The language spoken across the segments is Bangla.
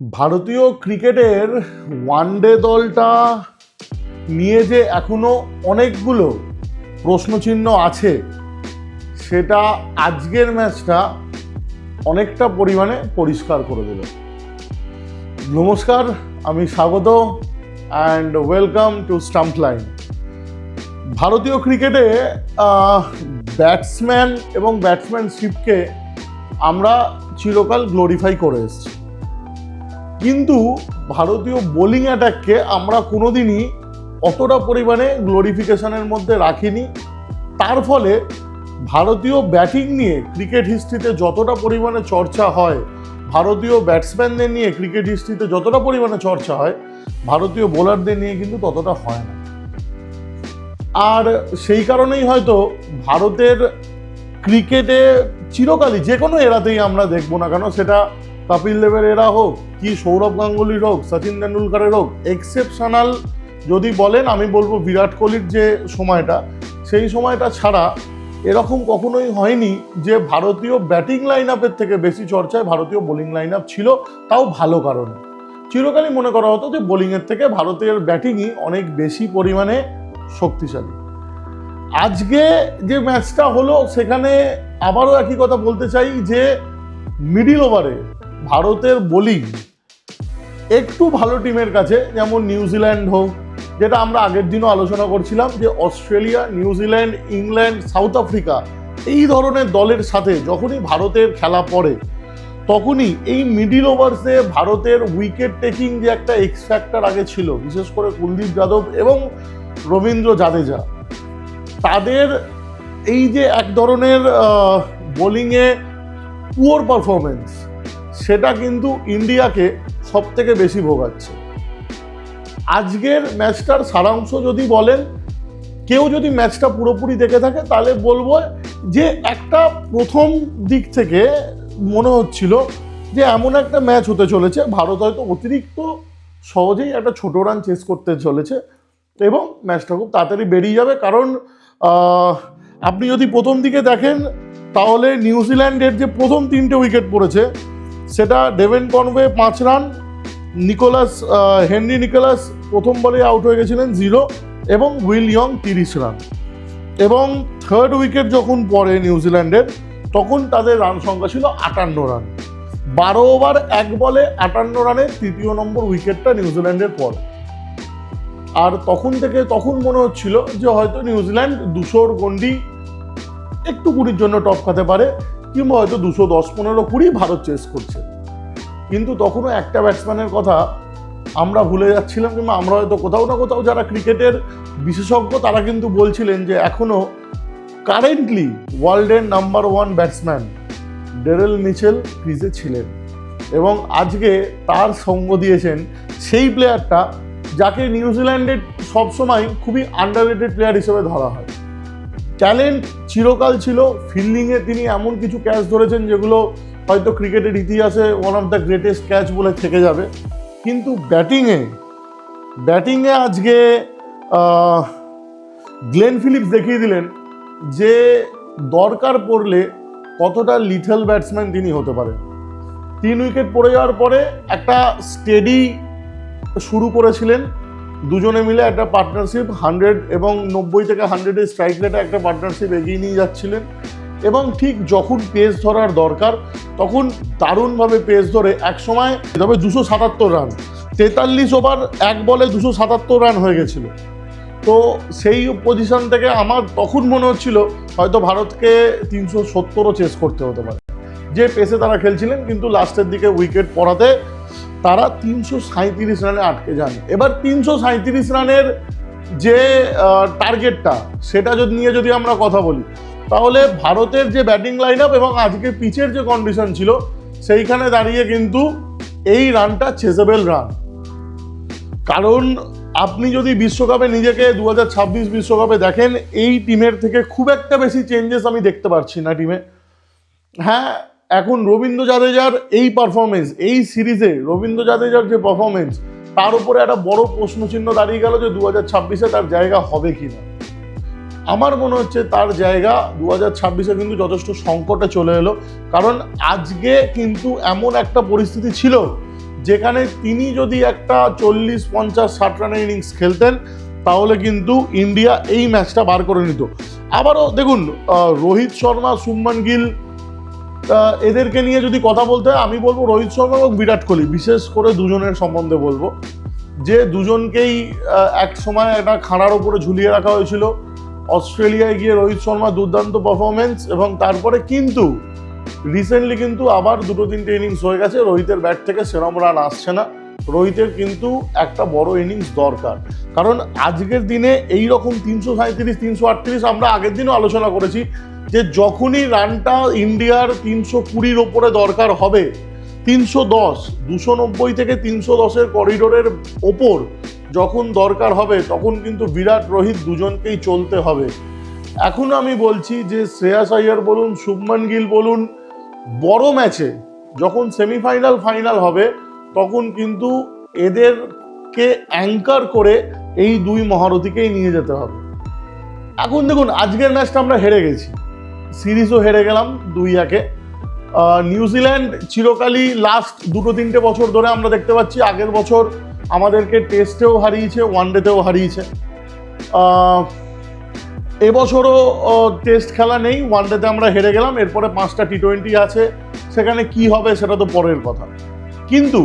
ভারতীয় ক্রিকেটের ওয়ানডে দলটা নিয়ে যে এখনও অনেকগুলো প্রশ্নচিহ্ন আছে, সেটা আজকের ম্যাচটা অনেকটা পরিমাণে পরিষ্কার করে দেবে নমস্কার, আমি স্বাগত and welcome to stump line ভারতীয় ক্রিকেটে ব্যাটসম্যান এবং ব্যাটসম্যানশিপকে আমরা চিরকাল গ্লোরিফাই করে এসেছি। কিন্তু ভারতীয় বোলিং অ্যাটাককে আমরা কোনোদিনই অতটা পরিমাণে গ্লোরিফিকেশনের মধ্যে রাখিনি। তার ফলে ভারতীয় ব্যাটিং নিয়ে ক্রিকেট হিস্ট্রিতে যতটা পরিমাণে চর্চা হয়, ভারতীয় ব্যাটসম্যানদের নিয়ে ক্রিকেট হিস্ট্রিতে যতটা পরিমাণে চর্চা হয়, ভারতীয় বোলারদের নিয়ে কিন্তু ততটা হয় না। আর সেই কারণেই হয়তো ভারতের ক্রিকেটে চিরকালই, যে কোনো এরাতেই আমরা দেখব না কেন, সেটা কপিল দেবের এরা হোক কি সৌরভ গাঙ্গুলির হোক সচিন তেন্ডুলকারের হোক এক্সেপশনাল যদি বলেন, আমি বলব বিরাট কোহলির যে সময়টা, সেই সময়টা ছাড়া এরকম কখনোই হয়নি যে ভারতীয় ব্যাটিং লাইন আপের থেকে বেশি চর্চায় ভারতীয় বোলিং লাইন আপ ছিল, তাও ভালো কারণে। চিরকালই মনে করা হতো যে বোলিংয়ের থেকে ভারতের ব্যাটিংই অনেক বেশি পরিমাণে শক্তিশালী। আজকে যে ম্যাচটা হলো, সেখানে আবারও একই কথা বলতে চাই যে মিডিল ওভারে ভারতের বোলিং একটু ভালো টিমের কাছে, যেমন নিউজিল্যান্ড হোক, যেটা আমরা আগের দিনও আলোচনা করছিলাম যে Australia New Zealand England, South Africa এই ধরনের দলের সাথে যখনই ভারতের খেলা পড়ে, তখনই এই মিডিল ওভার্সে ভারতের উইকেট টেকিং যে একটা এক্স ফ্যাক্টর আগে ছিল, বিশেষ করে কুলদীপ যাদব এবং রবীন্দ্র জাদেজা, তাদের এই যে এক ধরনের বোলিংয়ে পুয়ার পারফরমেন্স সেটা কিন্তু ইন্ডিয়াকে সব থেকে বেশি ভোগাচ্ছে। আজকের ম্যাচটার সারাংশ যদি বলেন, কেউ যদি ম্যাচটা পুরোপুরি দেখে থাকে, তাহলে বলব যে একটা প্রথম দিক থেকে মনে হচ্ছিল যে এমন একটা ম্যাচ হতে চলেছে, ভারত হয়তো অতিরিক্ত সহজেই একটা ছোট রান চেস করতে চলেছে এবং ম্যাচটা খুব তাড়াতাড়ি বেরিয়ে যাবে। কারণ আপনি যদি প্রথম দিকে দেখেন, তাহলে নিউজিল্যান্ডের যে প্রথম তিনটে উইকেট পড়েছে সেটা ডেভেন কনওয়ে পাঁচ রান। নিকোলাস হেনরি নিকোলাস প্রথম বলে আউট হয়ে গেছিলেন জিরো এবং উইল ইয়ং তিরিশ রান। এবং থার্ড উইকেট যখন পড়ে নিউজিল্যান্ডের তখন তাদের রান সংখ্যা ছিল আটান্ন রান। বারো ওভার এক বলে আটান্ন রানে তৃতীয় নম্বর উইকেটটা নিউজিল্যান্ডের পড়ে আর তখন থেকে তখন মনে হচ্ছিল যে হয়তো নিউজিল্যান্ড দুশোর গন্ডি একটু কুড়ির জন্য টপ খাতে পারে। কিংবা হয়তো দুশো দশ পনেরো কুড়ি ভারত চেস করছে। কিন্তু তখনও একটা ব্যাটসম্যানের কথা আমরা ভুলে যাচ্ছিলাম কিংবা আমরা হয়তো কোথাও না কোথাও যারা ক্রিকেটের বিশেষজ্ঞ তারা কিন্তু বলছিলেন যে এখনও কারেন্টলি ওয়ার্ল্ডের number one batsman Daryl Mitchell ক্রিজে ছিলেন এবং আজকে তার সঙ্গ দিয়েছেন সেই প্লেয়ারটা যাকে নিউজিল্যান্ডের সবসময় খুবই আন্ডার প্লেয়ার হিসেবে ধরা হয়। ট্যালেন্ট চিরকাল ছিল। ফিল্ডিংয়ে তিনি এমন কিছু ক্যাচ ধরেছেন যেগুলো হয়তো ক্রিকেটের ইতিহাসে one of the greatest catch বলে থেকে যাবে। কিন্তু ব্যাটিংয়ে ব্যাটিংয়ে আজকে গ্লেন ফিলিপস দেখিয়ে দিলেন যে দরকার পড়লে কতটা লিটল ব্যাটসম্যান তিনি হতে পারেন। তিন উইকেট পড়ে যাওয়ার পরে একটা স্টেডি শুরু করেছিলেন। দুজনে মিলে একটা পার্টনারশিপ হান্ড্রেড এবং নব্বই থেকে হান্ড্রেডের স্ট্রাইক রেটে একটা পার্টনারশিপ এগিয়ে নিয়ে যাচ্ছিলেন। এবং ঠিক যখন পেস ধরার দরকার, তখন দারুণভাবে পেস ধরে এক সময় তবে দুশো সাতাত্তর রান তেতাল্লিশ ওভার এক বলে দুশো সাতাত্তর রান হয়ে গেছিল। তো সেই পজিশন থেকে আমার তখন মনে হচ্ছিল, হয়তো ভারতকে তিনশো সত্তরও চেস করতে হতে পারে। যে পেসে তারা খেলছিলেন, কিন্তু লাস্টের দিকে উইকেট পড়াতে তারা তিনশো সাঁত্রিশ রানে আটকে যান। এবার তিনশো সাঁত্রিশ রানের যে টার্গেটটা সেটা যদি নিয়ে যদি আমরা কথা বলি, তাহলে ভারতের যে ব্যাটিং লাইন আপ এবং আজকে পিচের যে কন্ডিশন ছিল, সেইখানে দাঁড়িয়ে কিন্তু এই রানটা চেজেবেল রান কারণ আপনি যদি বিশ্বকাপে নিজেকে দু বিশ্বকাপে দেখেন, এই টিমের থেকে খুব একটা বেশি চেঞ্জেস আমি দেখতে পারছি না টিমে হ্যাঁ এখন রবীন্দ্র জাদেজার এই পারফরমেন্স এই সিরিজে রবীন্দ্র জাদেজার যে পারফরমেন্স তার উপরে একটা বড় প্রশ্নচিহ্ন দাঁড়িয়ে গেল যে দু হাজার ছাব্বিশে তার জায়গা হবে কি না আমার মনে হচ্ছে তার জায়গা দু হাজার ছাব্বিশে কিন্তু যথেষ্ট সংকটে চলে এলো। কারণ আজকে কিন্তু এমন একটা পরিস্থিতি ছিল যেখানে তিনি যদি একটা চল্লিশ, পঞ্চাশ, ষাট রানের ইনিংস খেলতেন, তাহলে কিন্তু ইন্ডিয়া এই ম্যাচটা বার করে নিত। আবারও দেখুন রোহিত শর্মা, শুভমান গিল এদেরকে নিয়ে যদি কথা বলতে হয়, আমি বলব রোহিত শর্মা এবং বিরাট কোহলি। বিশেষ করে দুজনের সম্বন্ধে বলব। যে দুজনকেই এক সময় একটা খাড়ার ওপরে ঝুলিয়ে রাখা হয়েছিল। অস্ট্রেলিয়ায় গিয়ে রোহিত শর্মা দুর্দান্ত পারফরমেন্স এবং তারপরে কিন্তু রিসেন্টলি কিন্তু আবার দুটো তিনটে ইনিংস হয়ে গেছে। রোহিতের ব্যাট থেকে সেরম রান আসছে না। রোহিতের কিন্তু একটা বড় ইনিংস দরকার। কারণ আজকের দিনে এই রকম তিনশো সাঁত্রিশ তিনশো আটত্রিশ আমরা আগের দিনও আলোচনা করেছি। যে যখনই রানটা ইন্ডিয়ার তিনশো কুড়ির ওপরে দরকার হবে, তিনশো দশ, দুশো নব্বই থেকে তিনশো দশের করিডোরের ওপর যখন দরকার হবে, তখন কিন্তু বিরাট রোহিত দুজনকেই চলতে হবে। এখন আমি বলছি যে শ্রেয়াস আইয়ার বলুন, শুভমান গিল বলুন, বড় ম্যাচে যখন সেমিফাইনাল ফাইনাল হবে, তখন কিন্তু এদেরকে অ্যাঙ্কার করে এই দুই মহারথীকেই নিয়ে যেতে হবে। এখন দেখুন, আজকের ম্যাচটা আমরা হেরে গেছি। সিরিজও হেরে গেলাম দুই একে। নিউজিল্যান্ড চিরকালই লাস্ট দুটো তিনটে বছর ধরে আমরা দেখতে পাচ্ছি। আগের বছর আমাদেরকে টেস্টেও হারিয়েছে ওয়ানডেতেও হারিয়েছে। এবছরও টেস্ট খেলা নেই ওয়ানডেতে আমরা হেরে গেলাম। এরপরে পাঁচটা টি টোয়েন্টি আছে। সেখানে কি হবে সেটা তো পরের কথা। কিন্তু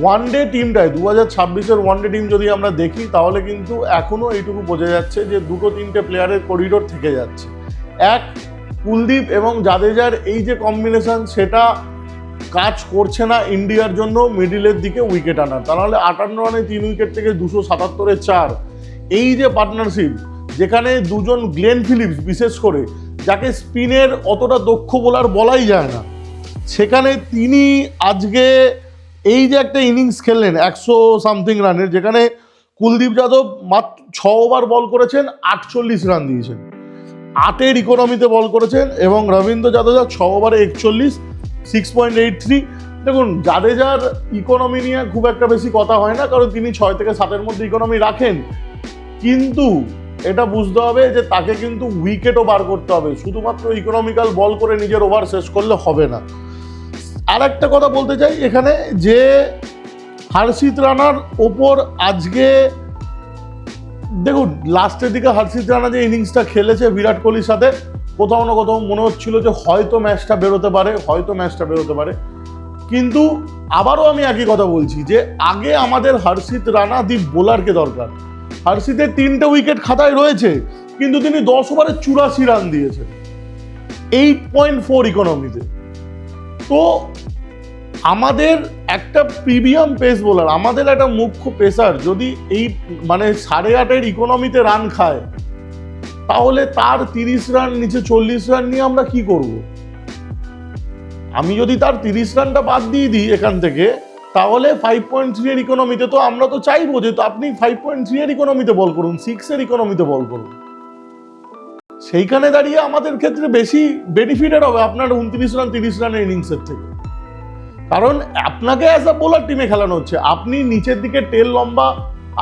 ওয়ানডে টিমটায় দু হাজার ছাব্বিশের ওয়ানডে টিম যদি আমরা দেখি, তাহলে কিন্তু এখনও এইটুকু বোঝা যাচ্ছে যে দুটো তিনটে প্লেয়ারের করিডোর থেকে যাচ্ছে। এক, কুলদীপ এবং জাদেজার এই যে কম্বিনেশন সেটা কাজ করছে না ইন্ডিয়ার জন্য মিডিলের দিকে উইকেট আনার। তা নাহলে আটান্ন রানে তিন উইকেট থেকে দুশো সাতাত্তরে চার। এই যে পার্টনারশিপ যেখানে দুজন গ্লেন ফিলিপস বিশেষ করে, যাকে স্পিনের অতটা দক্ষ বোলার বলাই যায় না, সেখানে তিনি আজকে এই যে একটা ইনিংস খেললেন, একশো সামথিং রানের, যেখানে কুলদীপ যাদব মাত্র ছ ওভার বল করেছেন, আটচল্লিশ রান দিয়েছেন। আটের ইকোনমিতে বল করেছেন এবং রবীন্দ্র জাদেজা ছ ওভারে একচল্লিশ সিক্স পয়েন্ট এইট থ্রি দেখুন, জাদেজার ইকোনমি নিয়ে খুব একটা বেশি কথা হয় না, কারণ তিনি ছয় থেকে সাতের মধ্যে ইকোনমি রাখেন। কিন্তু এটা বুঝতে হবে যে তাকে কিন্তু উইকেটও বার করতে হবে। শুধুমাত্র ইকোনমিক্যাল বল করে নিজের ওভার শেষ করলে হবে না। আর একটা কথা বলতে চাই, এখানে যে হার্ষিত রানার ওপর আজকে দেখুন, লাস্টের দিকে হর্ষিত রানা যে ইনিংসটা খেলেছে বিরাট কোহলির সাথে, কোথাও না কোথাও মনে হচ্ছিল যে হয়তো ম্যাচটা বেরোতে পারে, হয়তো ম্যাচটা বেরোতে পারে। কিন্তু আবারও আমি একই কথা বলছি যে, আগে আমাদের হর্ষিত রানা দি বোলারকে দরকার। হর্ষিতের তিনটে উইকেট খাতায় রয়েছে, কিন্তু তিনি দশ ওভারে চুরাশি রান দিয়েছেন। এইট পয়েন্ট ফোর ইকোনমিতে তো আমাদের একটা প্রিমিয়াম পেস বোলার, আমাদের একটা মুখ্য পেসার যদি এই মানে সাড়ে আটের ইকোনমিতে রান খায়, তাহলে তার তিরিশ রান নিচে চল্লিশ রান নিয়ে আমরা কি করব? আমি যদি তার তিরিশ রানটা বাদ দিয়ে দিই এখান থেকে, তাহলে ফাইভ পয়েন্ট থ্রি এর ইকোনমিতে তো আমরা তো চাইব যে আপনি ফাইভ পয়েন্ট থ্রি এর ইকোনমিতে বল করুন সিক্স এর ইকোনমিতে বল করুন। সেইখানে দাঁড়িয়ে আমাদের ক্ষেত্রে বেশি বেনিফিটেড হবে, আপনার উনত্রিশ রান তিরিশ রানের ইনিংসের থেকে। কারণ আপনাকে অ্যাজ আ বোলার টিমে খেলানো হচ্ছে। আপনি নিচের দিকে টেল লম্বা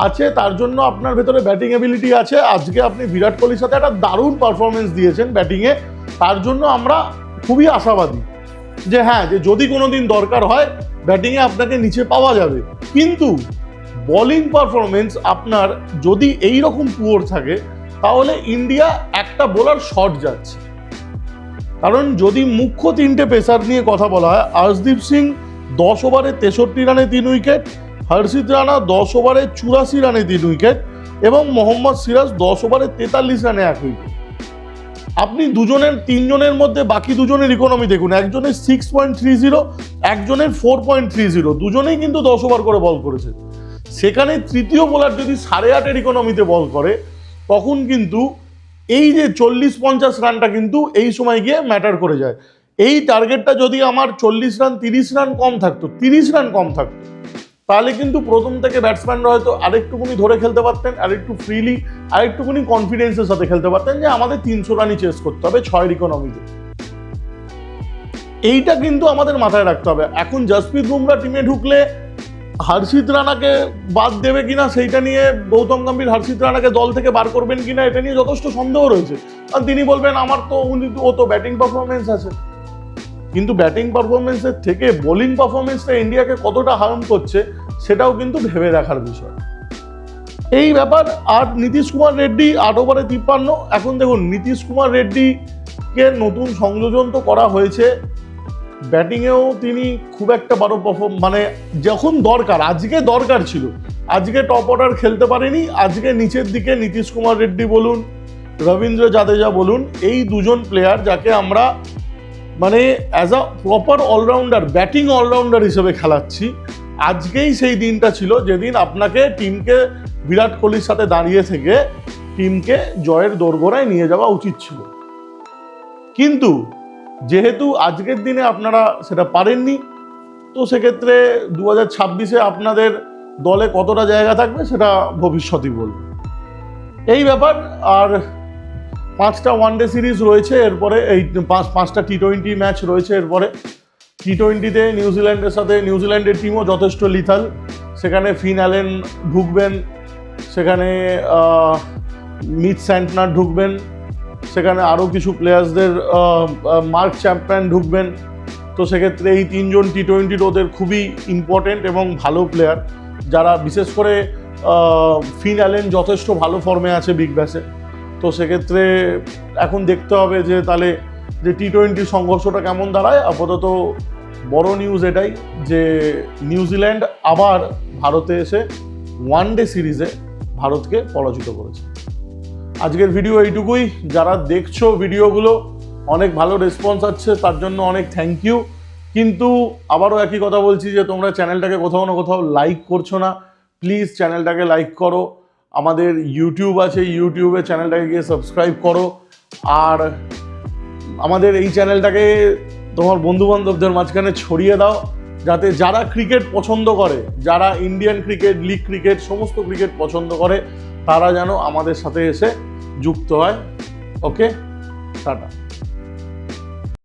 আছে, তার জন্য আপনার ভেতরে ব্যাটিং এবিলিটি আছে। আজকে আপনি বিরাট কোহলির সাথে একটা দারুণ পারফরমেন্স দিয়েছেন ব্যাটিংয়ে তার জন্য আমরা খুবই আশাবাদী যে হ্যাঁ যে যদি কোনো দিন দরকার হয় ব্যাটিংয়ে আপনাকে নিচে পাওয়া যাবে। কিন্তু বোলিং পারফরমেন্স আপনার যদি এই রকম পুয়োর থাকে, তাহলে ইন্ডিয়া একটা বোলার শর্ট যাচ্ছে। কারণ যদি মুখ্য তিনটে পেসার নিয়ে কথা বলা হয়, আর্শদীপ সিং দশ ওভারে তেষট্টি রানে তিন উইকেট, হর্ষিত রানা দশ ওভারে চুরাশি রানে তিন উইকেট এবং মোহাম্মদ সিরাজ দশ ওভারে তেতাল্লিশ রানে এক উইকেট। আপনি দুজনের, তিনজনের মধ্যে বাকি দুজনের ইকোনমি দেখুন। একজনের সিক্স পয়েন্ট থ্রি জিরো একজনের ফোর পয়েন্ট থ্রি জিরো দুজনেই কিন্তু দশ ওভার করে বল করেছে। সেখানে তৃতীয় বোলার যদি সাড়ে আটের ইকোনমিতে বল করে, তখন কিন্তু এই যে চল্লিশ পঞ্চাশ রানটা কিন্তু এই সময় গিয়ে ম্যাটার করে যায়। এই টার্গেটটা যদি আমার চল্লিশ রান তিরিশ রান কম থাকতো, তিরিশ রান কম থাকতো, তাহলে কিন্তু প্রথম থেকে ব্যাটসম্যানরা হয়তো আরেকটুকুনি ধরে খেলতে পারতেন, আরেকটু ফ্রিলি আরেকটুকুনি কনফিডেন্সের সাথে খেলতে পারতেন যে আমাদের তিনশো রানই চেস করতে হবে ছয়ের ইকোনমিতে এইটা কিন্তু আমাদের মাথায় রাখতে হবে। এখন জসপ্রীত বুমরা টিমে ঢুকলে হর্ষিত রানাকে বাদ দেবে কিনা, সেইটা নিয়ে গৌতম গম্ভীর হর্ষিত রানাকে দল থেকে বার করবেন কিনা, এটা নিয়ে যথেষ্ট সন্দেহ রয়েছে। কারণ তিনি বলবেন, আমার তো উনি, ও তো ব্যাটিং পারফরমেন্স আছে। কিন্তু ব্যাটিং পারফরমেন্সের থেকে বোলিং পারফরমেন্সটা ইন্ডিয়াকে কতটা হার্ম করছে, সেটাও কিন্তু ভেবে দেখার বিষয়। এই ব্যাপার, আর নীতিশ কুমার রেড্ডি আট ওভারে তিপ্পান্ন। এখন দেখুন, নীতিশ কুমার রেড্ডিকে নতুন সংযোজন তো করা হয়েছে। ব্যাটিংয়েও তিনি খুব একটা বড় পারফর্ম মানে যখন দরকার, আজকে দরকার ছিল। আজকে টপ অর্ডার খেলতে পারেনি, আজকে নিচের দিকে নীতিশ কুমার রেড্ডি বলুন, রবীন্দ্র জাদেজা বলুন, এই দুজন প্লেয়ার যাকে আমরা মানে as a proper allrounder batting allrounder হিসেবে খেলাচ্ছি। আজকেই সেই দিনটা ছিল, যেদিন আপনাকে টিমকে, বিরাট কোহলির সাথে দাঁড়িয়ে থেকে টিমকে জয়ের দোরগোড়ায় নিয়ে যাওয়া উচিত ছিল। কিন্তু, যেহেতু আজকের দিনে আপনারা সেটা পারেননি, তো সেক্ষেত্রে দু হাজার ছাব্বিশে আপনাদের দলে কতটা জায়গা থাকবে সেটা ভবিষ্যতই বলবে। এই ব্যাপার, আর পাঁচটা ওয়ানডে সিরিজ রয়েছে, এরপরে এই পাঁচ, পাঁচটা টি টোয়েন্টি ম্যাচ রয়েছে, এরপরে টি টোয়েন্টিতে নিউজিল্যান্ডের সাথে নিউজিল্যান্ডের টিমও যথেষ্ট লিথাল সেখানে ফিন অ্যালেন ঢুকবেন, সেখানে মিথ স্যান্টনার ঢুকবেন, সেখানে আরও কিছু প্লেয়ার্সদের মার্ক চ্যাম্পিয়ন ঢুকবেন। তো সেক্ষেত্রে এই তিনজন টি টোয়েন্টির ওদের খুবই ইম্পর্টেন্ট এবং ভালো প্লেয়ার যারা বিশেষ করে ফিন অ্যালেন যথেষ্ট ভালো ফর্মে আছে বিগ ব্যাসে তো সেক্ষেত্রে এখন দেখতে হবে যে তাহলে যে টি টোয়েন্টির সংঘর্ষটা কেমন দাঁড়ায়। আপাতত বড় নিউজ এটাই যে নিউজিল্যান্ড আবার ভারতে এসে ওয়ান ডে সিরিজে ভারতকে পরাজিত করেছে। আজকের ভিডিও এইটুকুই। যারা দেখছ ভিডিওগুলো অনেক ভালো রেসপন্স আছে তার জন্য অনেক থ্যাংক ইউ কিন্তু আবারও একই কথা বলছি যে তোমরা চ্যানেলটাকে কোথাও না কোথাও লাইক করছ না। প্লিজ চ্যানেলটাকে লাইক করো। আমাদের ইউটিউব আছে ইউটিউবে চ্যানেলটাকে গিয়ে সাবস্ক্রাইব করো। আর আমাদের এই চ্যানেলটাকে তোমার বন্ধুবান্ধবদের মাঝখানে ছড়িয়ে দাও, যাতে যারা ক্রিকেট পছন্দ করে, যারা ইন্ডিয়ান ক্রিকেট লিগ ক্রিকেট সমস্ত ক্রিকেট পছন্দ করে, তারা যেন আমাদের সাথে এসে যুক্ত হয়। ওকে টাটা